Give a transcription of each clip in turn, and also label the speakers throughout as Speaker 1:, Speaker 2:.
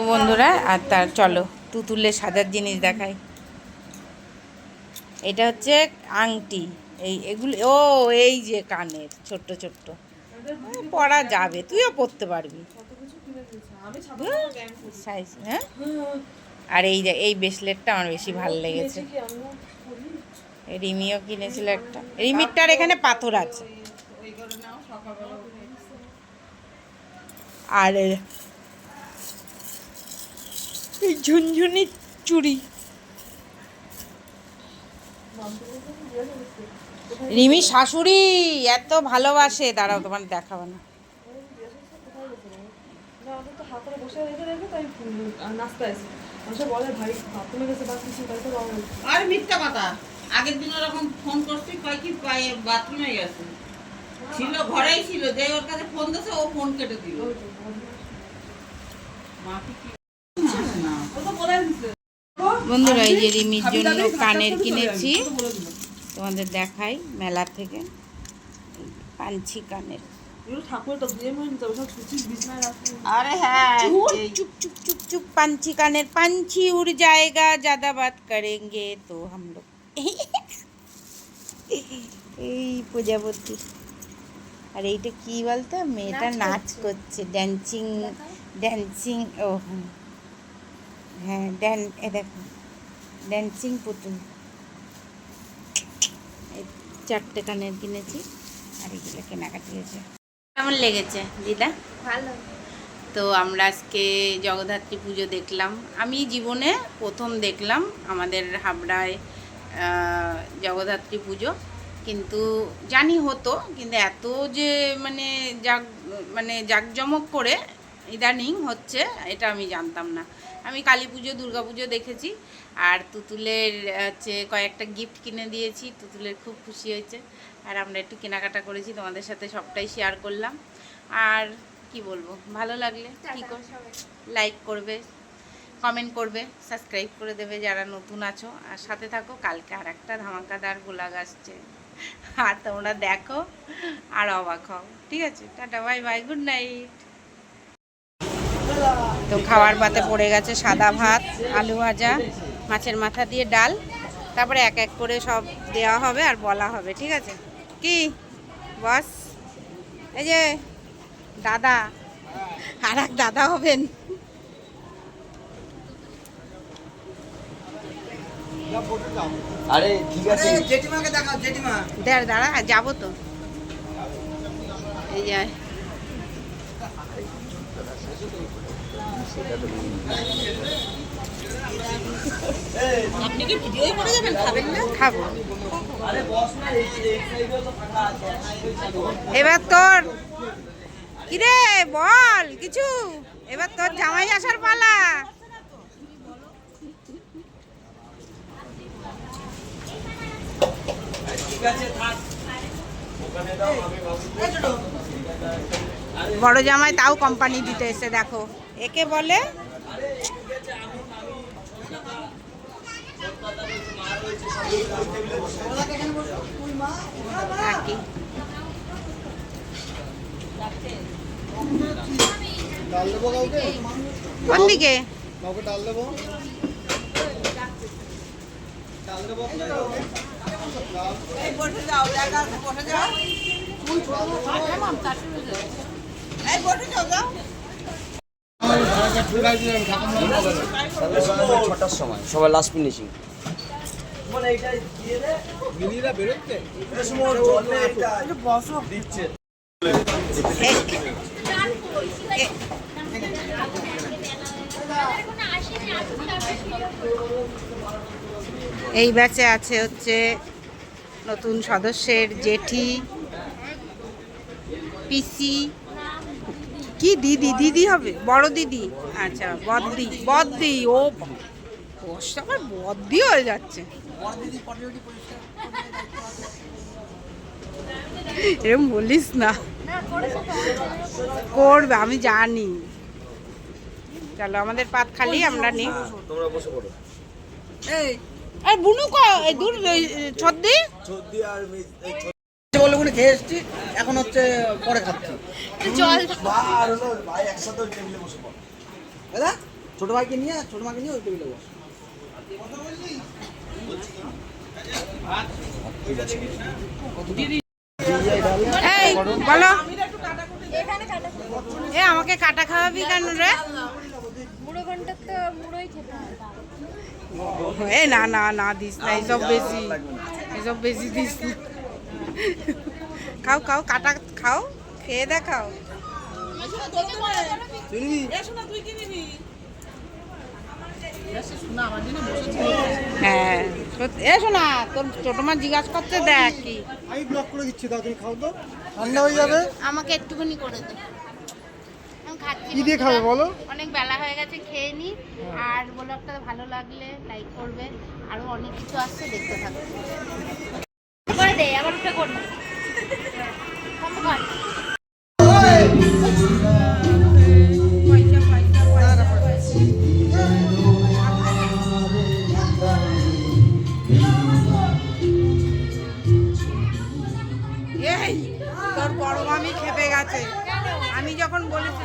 Speaker 1: বন্ধুরা, আর তার চলো তুতুলে সাজার জিনিস দেখাই। এটা হচ্ছে আংটি। এই এগুলো, ও, এই যে কানের, ছোট্ট ছোট্ট। পরা যাবে, তুইও পরতে পারবি। সাইজ হ্যাঁ? আর এই যে, এই ব্রেসলেটটা আমার বেশি ভালো লেগেছে। রিমিও কিনেছিল একটা। রিমিরটার এখানে পাথর আছে। আর এই ঝুনঝুনি চুড়ি রিমি শাশুড়ি এত ভালোবাসে। দাঁড়াও তোমার দেখাবো না।
Speaker 2: আর মিথ্যা কথা। আগের দিন ওরকম ফোন করছি কয় কি পায়ে বাথরুমে গেছে। ছিল ঘরেই ছিল। যে ওর কাছে ফোন দিয়েছে ও ফোন কেটে দিল। মাকে কি
Speaker 1: বন্ধুরা এই যে রিমির জন্য কানের কিনেছি। তোমাদের দেখাই মেলা থেকে। পাঞ্ছি কানের।
Speaker 2: আরে হ্যাঁ এই
Speaker 1: প্রজাপতি। আর এইটা কি বলতো? মেয়েটা নাচ করছে। ড্যান্সিং ড্যান্সিং ও হ্যাঁ।, হ্যাঁ দেখো। ড্যান্সিং পুতুল। এই চারটে কানের কিনেছি আর এগুলো কেনাকাটি হয়েছে। কেমন লেগেছে দিদা?
Speaker 3: ভালো।
Speaker 1: তো আমরা আজকে জগদ্ধাত্রী পুজো দেখলাম। আমি জীবনে প্রথম দেখলাম আমাদের হাবড়ায় জগদ্ধাত্রী পুজো। কিন্তু জানি হতো কিন্তু এত যে মানে জাগ মানে জাঁকজমক করে ইদানিং হচ্ছে এটা আমি জানতাম না। আমি কালী পুজো দুর্গা পুজো দেখেছি আর তুতুলের হচ্ছে কয়েকটা গিফট কিনে দিয়েছি তুতুলের খুব খুশি হয়েছে। আর আমরা একটু কেনাকাটা করেছি তোমাদের সাথে সবটাই শেয়ার করলাম। আর কি বলব ভালো লাগলে কী কর লাইক করবে কমেন্ট করবে সাবস্ক্রাইব করে দেবে যারা নতুন আছো। আর সাথে থাকো কালকে আর একটা ধামাকাদার গোলাগ আসছে। আর তোমরা দেখো আর অবাক হও। ঠিক আছে tata bye bye good night তো খাওয়ার পাতে পড়ে গেছে সাদা ভাত আলু ভাজা মাছের মাথা দিয়ে ডাল। তারপরে এক এক করে সব দেওয়া হবে আর বলা হবে ঠিক আছে? কি? বস? এই যে দাদা আর এক দাদা হবেন।
Speaker 4: আরে ঠিক আছে।
Speaker 5: জেঠিমাকে দেখাও জেঠিমা।
Speaker 1: দেড় দাঁড়া যাব তো। এই যে।
Speaker 2: আপনি কি ভিডিওই করে যাবেন? খাবেন না?
Speaker 1: খাব। এবার তোর। কিরে বল কিছু? এবার তোর জামাই আসার পালা।
Speaker 4: ঠিক আছে থাক। ওখানে দাও আমি
Speaker 1: বড় জামাই তাও কোম্পানি দিতে এসে দেখো। একে বলে দিকে?
Speaker 2: বসে যাও বসে যাও।
Speaker 4: ছটার সময় সবাই লাস্ট ফিনিশিং
Speaker 5: মিলিরা বেরোচ্ছে
Speaker 4: দিচ্ছে।
Speaker 1: এই ব্যাচে আছে হচ্ছে নতুন সদস্যের জেঠি পিসি কি দিদি? দিদি হবে? বড় দিদি? আচ্ছা বদ্দি বদ্দি ও আমার বদ্দি হয়ে যাচ্ছে। এরকম বলিস না। করবে, আমি জানি। চলো, আমাদের পাত খালি, আমরা নিই। বুনু এই
Speaker 5: বলে ওখানে খেয়ে এসছি এখন হচ্ছে পরে খাচ্ছি।
Speaker 1: জল
Speaker 4: বা আর হলো ভাই একসাথে টেবিলে বসে পড়ো।
Speaker 5: দাদা ছোট ভাইকে নিয়ে ছোট মাকে নিয়ে ওই টেবিলে বস।
Speaker 1: এই বলো। এ আমাকে কাটা খাওয়াবি কেন রে?
Speaker 3: মুড়ো ঘণ্টা তো মুড়োই খেতে
Speaker 1: এ না না না দিস না এসব বেশি। এসব বেশি দিস না। খাও খাও কাটা খাও খেয়ে দেখাও। হ্যাঁ সত্যি- এ শোনা তোর ছোট মা জিজ্ঞাসা করতে দেখ কি।
Speaker 5: আমি ব্লক করে দিচ্ছি দাও তুমি খাও তো। ঠান্ডা হয়ে যাবে।
Speaker 1: আমাকে একটুখানি করে দে। আমি খাচ্ছি
Speaker 5: কি দিয়ে খাবে বলো?
Speaker 1: অনেক বেলা হয়ে গেছে খেয়ে নি। আর ব্লগটা ভালো লাগলে লাইক করবে। আরও অনেক কিছু আসছে দেখতে থাকবে
Speaker 3: দে আবার উঠে কর
Speaker 1: তোর বড় মামি খেপে গেছে। আমি যখন বলেছি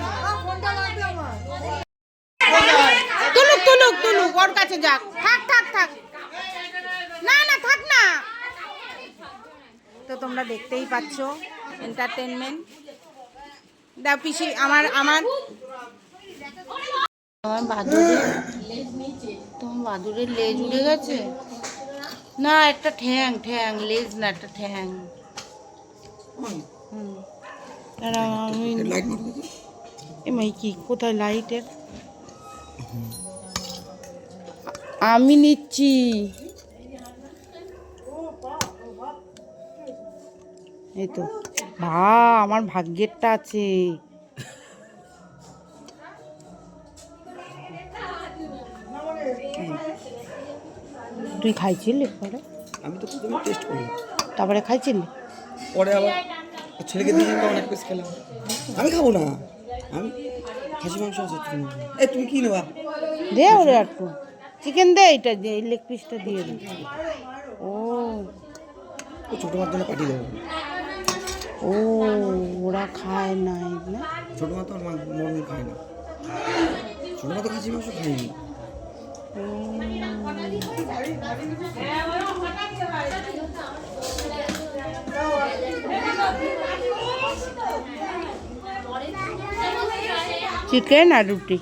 Speaker 1: তুলুক তুলুক তুলুক ওর কাছে যাক। থাক থাক থাক। না না থাক না। তো তোমরা দেখতেই পাচ্ছ এন্টারটেনমেন্ট দাও পিসি আমার আমার। আমার বাদুরের তোমার বাদুরের লেজ উড়ে গেছে? না একটা ঠ্যাং ঠ্যাং লেজ না একটা ঠ্যাং। এমাই কি কোথায় লাইটের আমি নিচ্ছি। এই তো। ভা আমার ভাগ্যেরটা আছে। তুই খাইছিলি পরে?
Speaker 5: আমি তো প্রথমে টেস্ট করলাম
Speaker 1: তারপরে খাইছিলি?
Speaker 5: পরে আবার ছেলেকে দিয়ে তখন এক পিস খেলাম। আমি খাব না। আমি খাসি মাংস আছে তুমি এই তুমি কি নেবা?
Speaker 1: দে ওরে একটু চিকেন দে এটা দে লেগ পিসটা দিয়ে দে। ও।
Speaker 5: ছোটো জন্য পাঠিয়ে দেবো।
Speaker 1: ও ওরা খায় না না
Speaker 5: ছোটো মা তো মরণ খায় না। ছোটো মা তো খাসি মাংস খায়নি।
Speaker 1: চিকেন আর রুটি?